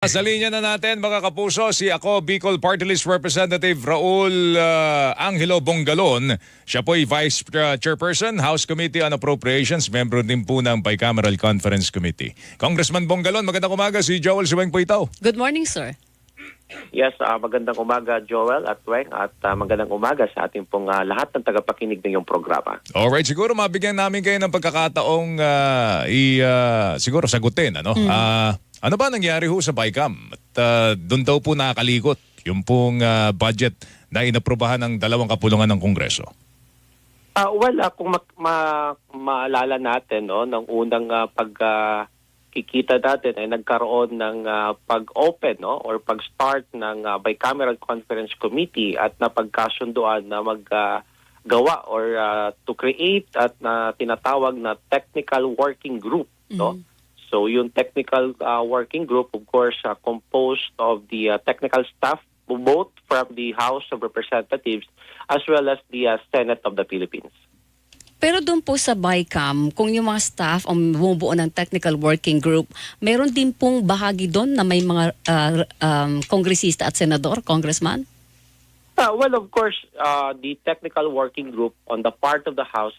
Sa linya na natin mga kapuso, si ako Bicol Party List Representative Raul uh, Angelo Bongalon. Siya po ay Vice uh, Chairperson, House Committee on Appropriations, membro din po ng Bicameral Conference Committee. Congressman Bongalon, magandang umaga. Si Joel Suweng po ito. Good morning, sir. Yes, ah, magandang umaga Joel at Weng at ah, magandang umaga sa ating pong ah, lahat ng tagapakinig ng iyong programa. Alright, siguro mabigyan namin kayo ng pagkakataong uh, i, uh, siguro sagutin. Ano? Ah, ano ba nangyari ho sa BICAM? At uh, doon daw po nakakalikot yung pong uh, budget na inaprobahan ng dalawang kapulungan ng Kongreso. Ah, well, ah, kung ma- ma- maalala natin no, ng unang ah, pag ah, kikita natin ay nagkaroon ng ah, pag-open no or pag-start ng ah, bicameral conference committee at napagkasunduan na mag ah, gawa or ah, to create at na tinatawag na technical working group no So yung technical uh, working group, of course, uh, composed of the uh, technical staff, both from the House of Representatives as well as the uh, Senate of the Philippines. Pero doon po sa BICAM, kung yung mga staff o bumubuo ng technical working group, meron din pong bahagi doon na may mga ah, um, kongresista at senador, congressman? Uh, well, of course, uh, the technical working group on the part of the House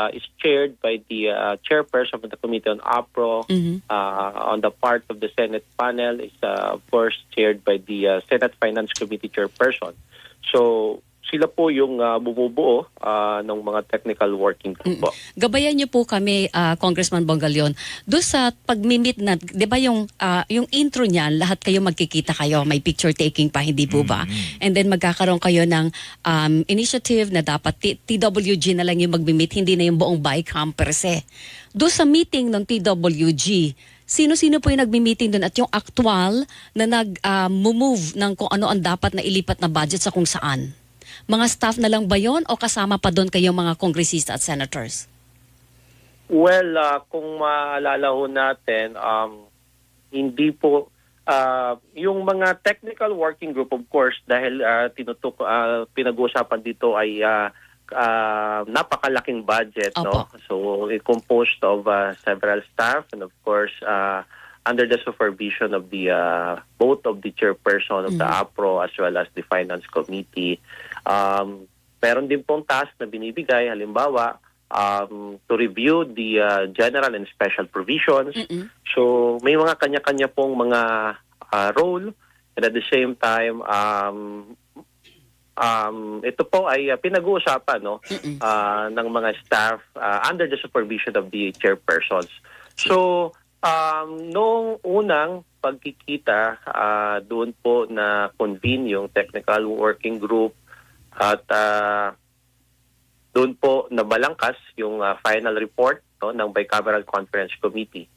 uh, is chaired by the uh, chairperson of the Committee on APRO. Mhm. Uh, on the part of the Senate panel is, uh, of course, chaired by the uh, Senate Finance Committee chairperson. So, sila po yung uh, bumubuo uh, ng mga technical working group po. Gabayan niyo po kami, ah, Congressman Bongalion, doon sa pag-meet na, di ba yung, ah, yung intro niyan, lahat kayo magkikita kayo, may picture taking pa, hindi po ba? And then magkakaroon kayo ng um, initiative na dapat T- TWG na lang yung mag-meet, hindi na yung buong BICAM per se. Doon sa meeting ng TWG, sino-sino po yung nagmi-meeting doon at yung actual na nag-move ng kung ano ang dapat na ilipat na budget sa kung saan? Mga staff na lang ba yon o kasama pa doon kayong mga kongresista at senators? Well, uh, kung maalala ho natin, um, hindi po uh, yung mga technical working group of course dahil uh, tinutuk uh, pinag-uusapan dito ay uh, uh, napakalaking budget no. Opo. So it composed of uh, several staff and of course uh, under the supervision of the uh, both of the chairperson of the APRO as well as the finance committee. Um, meron din pong task na binibigay halimbawa um, to review the uh, general and special provisions. Mm-mm. So may mga kanya-kanya pong mga uh, role and at the same time um, um, ito po ay uh, pinag-uusapan no Mm-mm. uh, ng mga staff uh, under the supervision of the chairpersons. So um, noong unang pagkikita uh, doon po na convene yung technical working group at uh, doon po nabalangkas yung uh, final report no, ng Bicameral Conference Committee.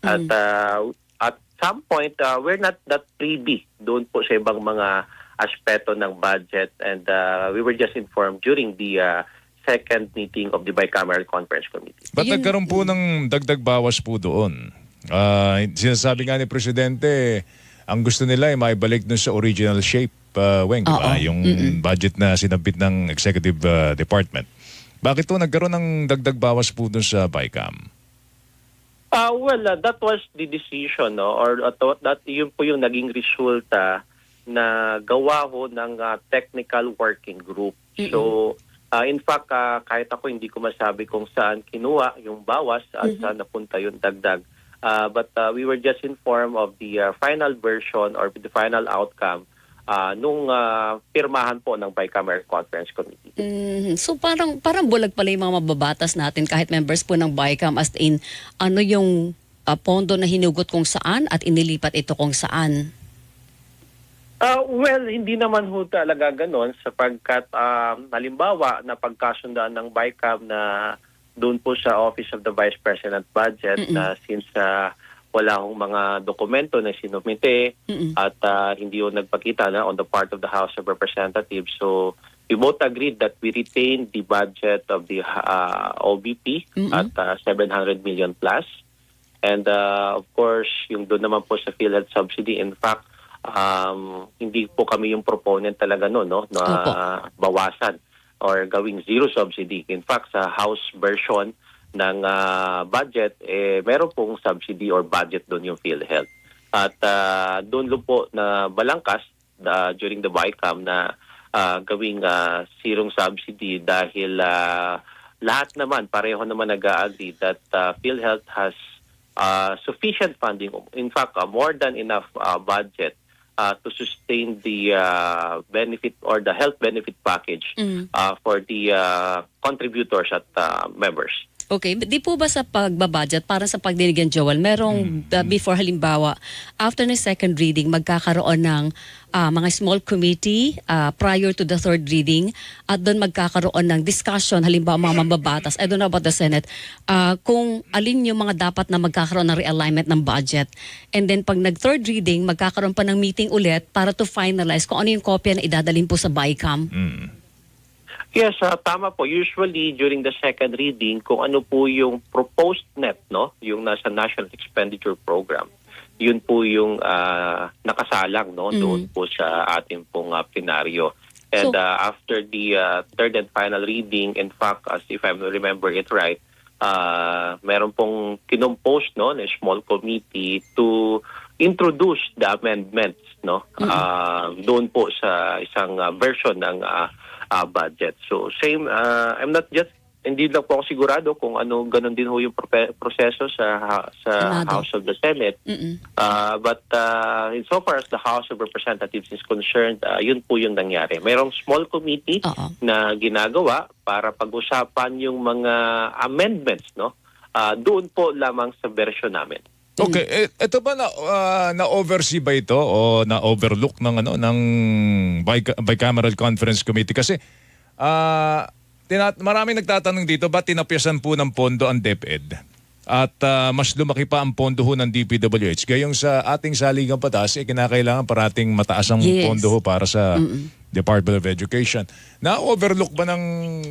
At uh, at some point, uh, we're not that privy doon po sa ibang mga aspeto ng budget and uh, we were just informed during the uh, second meeting of the Bicameral Conference Committee. Yun- nagkaroon po ng dagdag bawas po doon? Ah, sinasabi nga ni Presidente, ang gusto nila ay maibalik dun sa original shape, uh, Weng, di ba? Yung budget na sinabit ng Executive uh, Department. Bakit po nagkaroon ng dagdag bawas po dun sa BICAM? Uh, well, uh, that was the decision, no? or uh, that yun po yung naging resulta na gawa ho ng uh, technical working group. So, uh, in fact, uh, kahit ako hindi ko masabi kung saan kinuha yung bawas at saan napunta yung dagdag. Uh, but uh, we were just informed of the uh, final version or the final outcome uh, nung uh, pirmahan po ng Bicameral Conference Committee. Mhm. So parang parang bulag pala yung mga mababatas natin kahit members po ng BICAM as in ano yung ah, pondo na hinugot kung saan at inilipat ito kung saan. Uh, well, hindi naman ho talaga ganon sapagkat um, halimbawa na pagkasundaan ng BICAM na doon po sa Office of the Vice President Budget na since uh, wala hong mga dokumento na sinumite Mm-mm. at uh, hindi ho nagpakita na on the part of the House of Representatives. So we both agreed that we retain the budget of the uh, OBP Mm-mm. at uh, 700 million plus. And uh, of course, yung doon naman po sa PhilHealth subsidy, in fact, um, hindi po kami yung proponent talaga no, no na Opo. bawasan or gawing zero subsidy. In fact, sa House version ng ah, budget, eh, meron pong subsidy or budget doon yung PhilHealth. At uh, doon po na balangkas uh, during the BICAM na uh, gawing uh, zero subsidy dahil uh, lahat naman, pareho naman nag-agree that uh, PhilHealth has uh, sufficient funding, in fact, uh, more than enough uh, budget uh, to sustain the uh, benefit or the health benefit package Mm. uh, for the uh, contributors at uh, members. Okay, di po ba sa pagbabudget para sa pagdinigyan Joel, merong uh, before halimbawa, after ng second reading, magkakaroon ng ah, mga small committee ah, prior to the third reading at doon magkakaroon ng discussion, halimbawa mga mambabatas, I don't know about the Senate, ah, kung alin yung mga dapat na magkakaroon ng realignment ng budget. And then pag nag-third reading, magkakaroon pa ng meeting ulit para to finalize kung ano yung kopya na idadalin po sa BICAM. Mm. Yes, ah, tama po. Usually during the second reading, kung ano po yung proposed net, no, yung nasa National Expenditure Program, yun po yung ah, nakasalang no Mm. doon po sa ating pong uh, plenaryo. And So- ah, after the ah, third and final reading, in fact, as if I remember it right, uh, meron pong kinompose no na small committee to introduce the amendments no Ah, doon po sa isang ah, version ng ah, ah, budget. So same uh, I'm not just hindi lang po ako sigurado kung ano ganun din ho yung proseso sa sa Senado. House of the Senate. Mm-mm. Uh, but uh, insofar as the House of Representatives is concerned, uh, yun po yung nangyari. Mayroong small committee Oo. na ginagawa para pag-usapan yung mga amendments no Ah, doon po lamang sa version namin. Okay, eh, ito ba na ah, na-oversee ba ito o na-overlook ng ano ng bica- bicameral conference committee kasi ah tinat maraming nagtatanong dito ba tinapyasan po ng pondo ang DepEd at ah, mas lumaki pa ang pondo ho ng DPWH gayong sa ating saligang patas eh kinakailangan parating mataas ang Yes. pondo ho para sa Department of Education. Na-overlook ba ng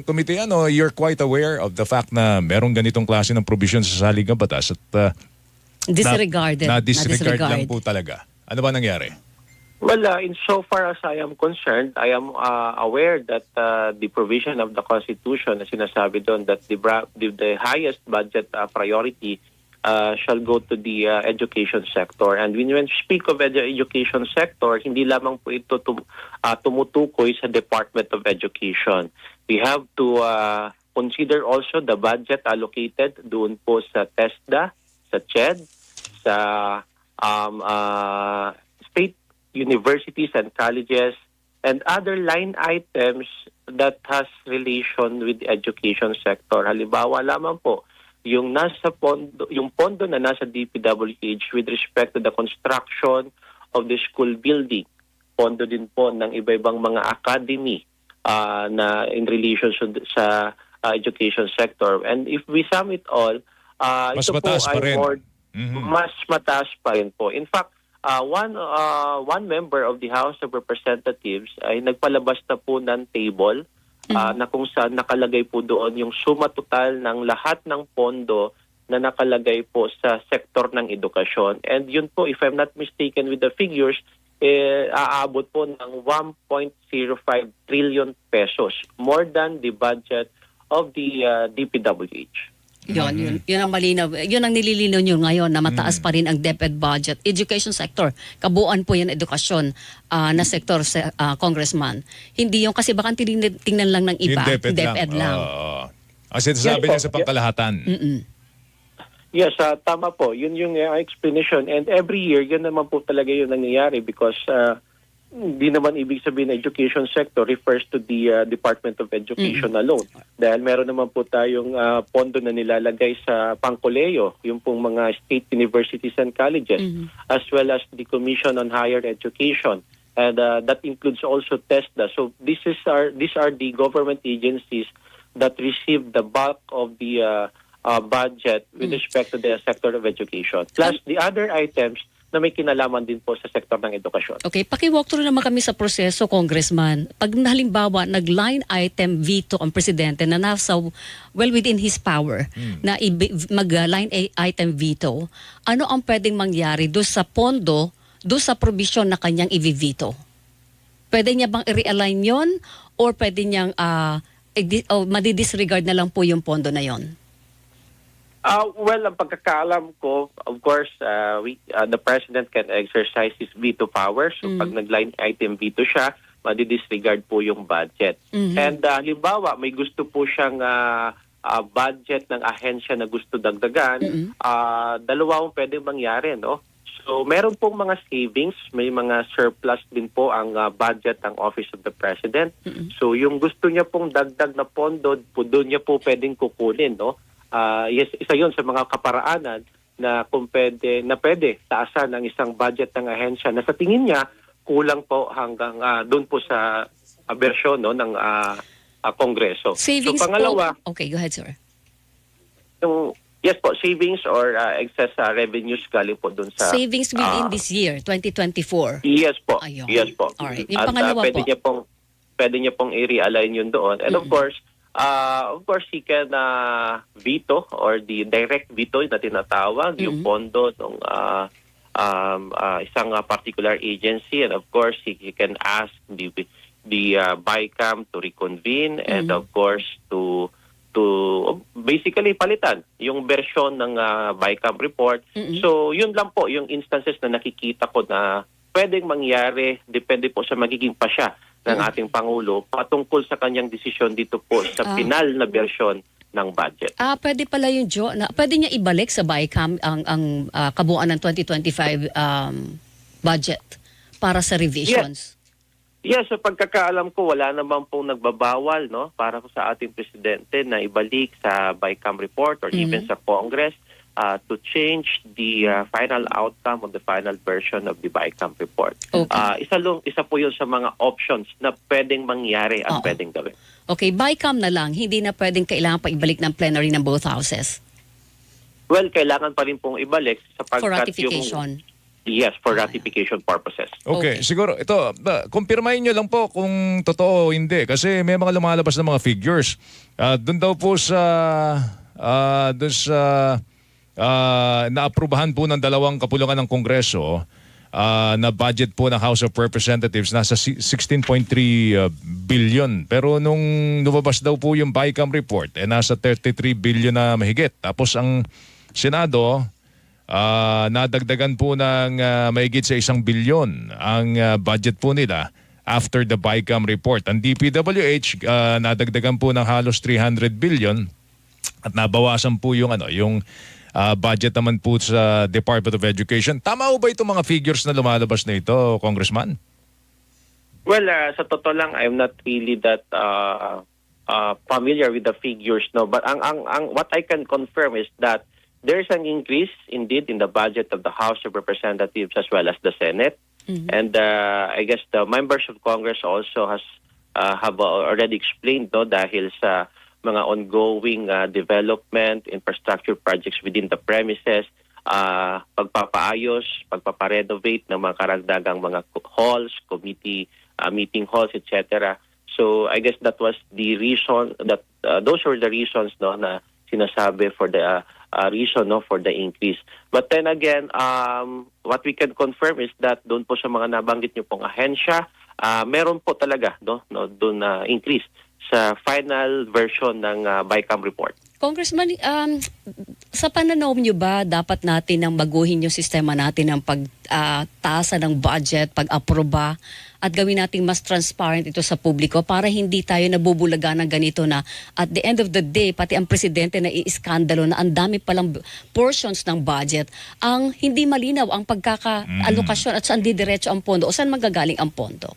committee ano? You're quite aware of the fact na merong ganitong klase ng provision sa saligang batas at ah, Disregarded. Na, na disregard lang po talaga. Ano ba nangyari? Well, uh, in so far as I am concerned, I am uh, aware that uh, the provision of the Constitution na sinasabi doon that the, bra- the, the highest budget uh, priority uh, shall go to the uh, education sector. And when we speak of edu- education sector, hindi lamang po ito tum- uh, tumutukoy sa Department of Education. We have to uh, consider also the budget allocated doon po sa TESDA, sa CHED, sa um, uh, state universities and colleges, and other line items that has relation with the education sector. Halimbawa lamang po, yung nasa pondo, yung pondo na nasa DPWH with respect to the construction of the school building. Pondo din po ng iba-ibang mga academy ah, na in relation sa, ah, education sector. And if we sum it all, ah, Mas ito mataas po pa ay rin. more Mhm. mas mataas pa rin po. In fact, uh, one uh, one member of the House of Representatives ay nagpalabas na po ng table uh, na kung saan nakalagay po doon yung suma total ng lahat ng pondo na nakalagay po sa sektor ng edukasyon. And yun po, if I'm not mistaken with the figures, eh, aabot po ng 1.05 trillion pesos, more than the budget of the uh, DPWH. Yun, yun, yun ang malinaw. Yun ang nililinaw nyo ngayon na mataas pa rin ang DepEd budget. Education sector, kabuuan po yan edukasyon ah, na sektor sa ah, congressman. Hindi yung kasi baka tingnan, tingnan lang ng iba. Yung DepEd, DepEd lang. Oo. ang sinasabi Yes, niya sa pangkalahatan. Yes, ah, tama po. Yun yung uh, explanation. And every year, yun naman po talaga yung nangyayari because uh, hindi naman ibig sabihin na education sector refers to the uh, Department of Education alone. Dahil meron naman po tayong uh, pondo na nilalagay sa pangkoleyo, yung pong mga state universities and colleges, as well as the Commission on Higher Education. And uh, that includes also TESDA. So this is our, these are the government agencies that receive the bulk of the uh, uh, budget with respect to the sector of education. Plus the other items na may kinalaman din po sa sektor ng edukasyon. Okay, paki-walk through naman kami sa proseso, Congressman. Pag halimbawa, nag-line item veto ang presidente na nasa well within his power na ibi- mag-line item veto, ano ang pwedeng mangyari do sa pondo, do sa provision na kanyang i-veto? Pwede niya bang i-realign yon or pwede niyang ah, i- o madidisregard na lang po yung pondo na yon? Uh, well, ang pagkakaalam ko, of course, uh, we, uh, the President can exercise his veto power. So pag nag-line item veto siya, madidisregard po yung budget. Mhm. And uh, halimbawa, may gusto po siyang uh, uh, budget ng ahensya na gusto dagdagan, Mhm. uh, dalawa ang pwede mangyari, no? So meron pong mga savings, may mga surplus din po ang uh, budget ng Office of the President. So yung gusto niya pong dagdag na pondo, po doon niya po pwedeng kukunin, no? Ah, yes, isa 'yon sa mga kaparaanan na kung pwede, na pwede taasan ang isang budget ng ahensya na sa tingin niya kulang po hanggang ah, doon po sa uh, bersyon no ng ah, ah, Kongreso. Savings so pangalawa, po. Okay, go ahead, sir. yung yes po, savings or ah, excess ah, revenues galing po doon sa Savings within ah, this year, 2024. Yes po. Ayun. Yes po. Alright. Yung At, ah, pangalawa pwede po. niya pong pwede niya pong i-realign yun doon. And of course, uh, of course he can uh, veto or the direct veto na tinatawag yung pondo ng uh, um, uh, isang uh, particular agency. And of course he, he can ask the the uh, BICAM to reconvene and of course to to basically palitan yung version ng uh, BICAM report. So, yun lang po yung instances na nakikita ko na pwedeng mangyari, depende po sa magiging pasya ng ating Pangulo patungkol sa kanyang desisyon dito po sa Ah. final na version ng budget. Ah, pwede pala yung Jo na pwede niya ibalik sa BICAM ang ang ah, kabuuan ng 2025 um, budget para sa revisions. Yes, sa pagkakaalam ko, wala naman pong nagbabawal no, para sa ating presidente na ibalik sa BICAM report or even sa Congress uh, to change the uh, final outcome of the final version of the BICAM report. Okay. Uh, isa, lo, isa po yun sa mga options na pwedeng mangyari Oo. at pwedeng gawin. Okay, BICAM na lang, hindi na pwedeng kailangan pa ibalik ng plenary ng both houses Well, kailangan pa rin pong ibalik sapagkat for ratification. yung... Yes, for ratification purposes. Okay, Okay. siguro ito, ba, kumpirmahin nyo lang po kung totoo o hindi kasi may mga lumalabas na mga figures. Ah, doon daw po sa ah, doon sa ah, naaprubahan po ng dalawang kapulungan ng Kongreso ah, na budget po ng House of Representatives nasa si- 16.3 ah, billion. Pero nung lumabas daw po yung BICAM report, eh nasa 33 billion na mahigit. Tapos ang Senado, Ah, nadagdagan po ng ah, mahigit sa isang bilyon ang ah, budget po nila after the BICAM report. Ang DPWH ah, nadagdagan po ng halos 300 billion at nabawasan po yung ano yung ah, budget naman po sa Department of Education. Tama ba itong mga figures na lumalabas na ito, Congressman? Well, uh, sa totoo lang, I'm not really that uh, uh, familiar with the figures, no. But ang, ang, ang what I can confirm is that there's an increase indeed in the budget of the House of Representatives as well as the Senate, and uh, I guess the members of Congress also has uh, have already explained, no, dahil sa mga ongoing uh, development, infrastructure projects within the premises, uh, pagpapaayos, pagpaparenovate ng mga karagdagang mga halls, committee uh, meeting halls, etc. So I guess that was the reason that uh, those were the reasons no na sinasabi for the uh, uh, reason no for the increase. But then again, um, what we can confirm is that doon po sa mga nabanggit niyo pong ahensya, uh, meron po talaga no, no doon na increase sa final version ng uh, BICAM report. Congressman, um, sa pananaw niyo ba dapat natin ang baguhin yung sistema natin ng pagtaasa ng budget, pag-aproba at gawin nating mas transparent ito sa publiko para hindi tayo nabubulaga ng ganito na at the end of the day, pati ang presidente na iiskandalo na ang dami palang portions ng budget ang hindi malinaw ang pagkaka-alokasyon at saan didiretso ang pondo o saan magagaling ang pondo.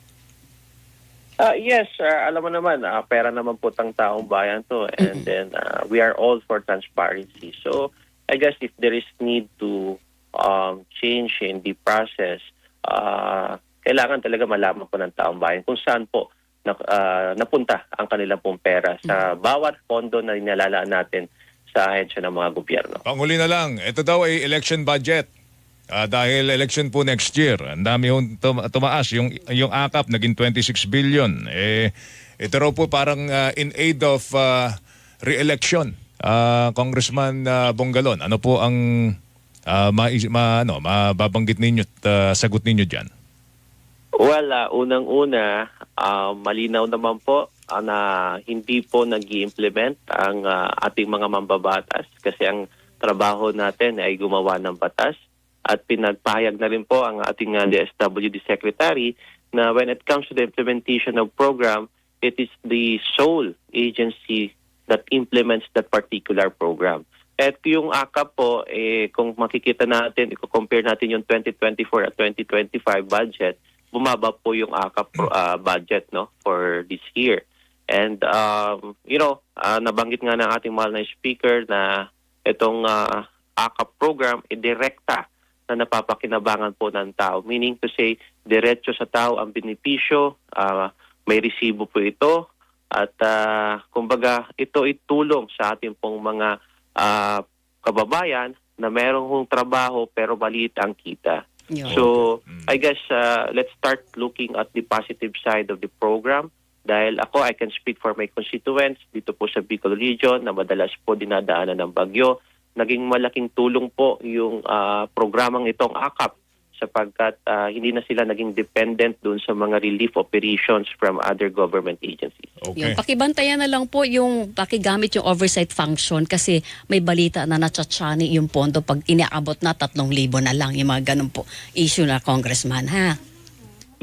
Uh, yes, uh, alam mo naman, uh, pera naman po tang taong bayan to and then uh, we are all for transparency. So I guess if there is need to um, change in the process, uh, kailangan talaga malaman po ng taong bayan kung saan po na, uh, napunta ang kanilang pong pera sa bawat pondo na inalalaan natin sa ahensya ng mga gobyerno. Panguli na lang, ito daw ay election budget. Ah, dahil election po next year, ang dami yung tum- tumaas. Yung, yung AKAP naging 26 billion. Eh, ito raw po parang ah, in aid of ah, re-election. Ah, Congressman ah, Bongalon, ano po ang ah, ma, ma, ano, mababanggit ninyo at ah, sagot ninyo dyan? Well, uh, unang-una, uh, malinaw naman po uh, na hindi po nag implement ang uh, ating mga mambabatas kasi ang trabaho natin ay gumawa ng batas at pinagpahayag na rin po ang ating uh, DSWD Secretary na when it comes to the implementation of program, it is the sole agency that implements that particular program. At yung AKAP po, eh, kung makikita natin, i-compare natin yung 2024 at 2025 budget, bumaba po yung AKAP pro- ah, budget no for this year. And um, you know, ah, nabanggit nga ng ating mahal na speaker na itong ah, AKAP program ay direkta na napapakinabangan po ng tao. Meaning to say, diretso sa tao ang benepisyo, ah, may resibo po ito, at ah, kumbaga ito ay tulong sa ating pong mga ah, kababayan na merong hong trabaho pero maliit ang kita. Yun. So, I guess uh, let's start looking at the positive side of the program. Dahil ako, I can speak for my constituents dito po sa Bicol Region na madalas po dinadaanan ng bagyo. Naging malaking tulong po yung ah, programang itong AKAP sapagkat ah, hindi na sila naging dependent dun sa mga relief operations from other government agencies. Yung Okay. pakibantayan na lang po yung pakigamit yung oversight function kasi may balita na natsatsani yung pondo pag inaabot na 3,000 na lang yung mga ganun po issue na congressman ha.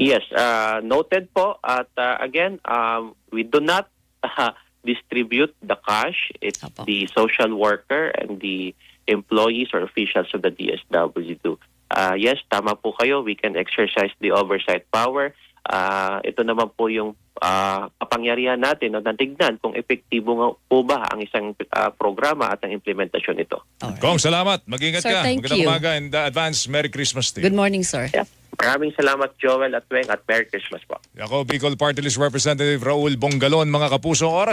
Yes, uh, noted po. At uh, again, um, we do not uh, distribute the cash. It's Apo. the social worker and the employees or officials of the DSWD. Uh, yes, tama po kayo. We can exercise the oversight power. Uh, ito naman po yung uh, kapangyarihan natin na natignan kung epektibo nga po ba ang isang uh, programa at ang implementasyon nito. Alright. Kong, salamat. Mag-ingat Sir, ka. thank Magandang you. umaga and uh, advance Merry Christmas to you. Good morning sir. Yeah. Maraming salamat Joel at Weng at Merry Christmas po. Ako, Bicol Party List Representative Raul Bongalon, mga kapuso oras.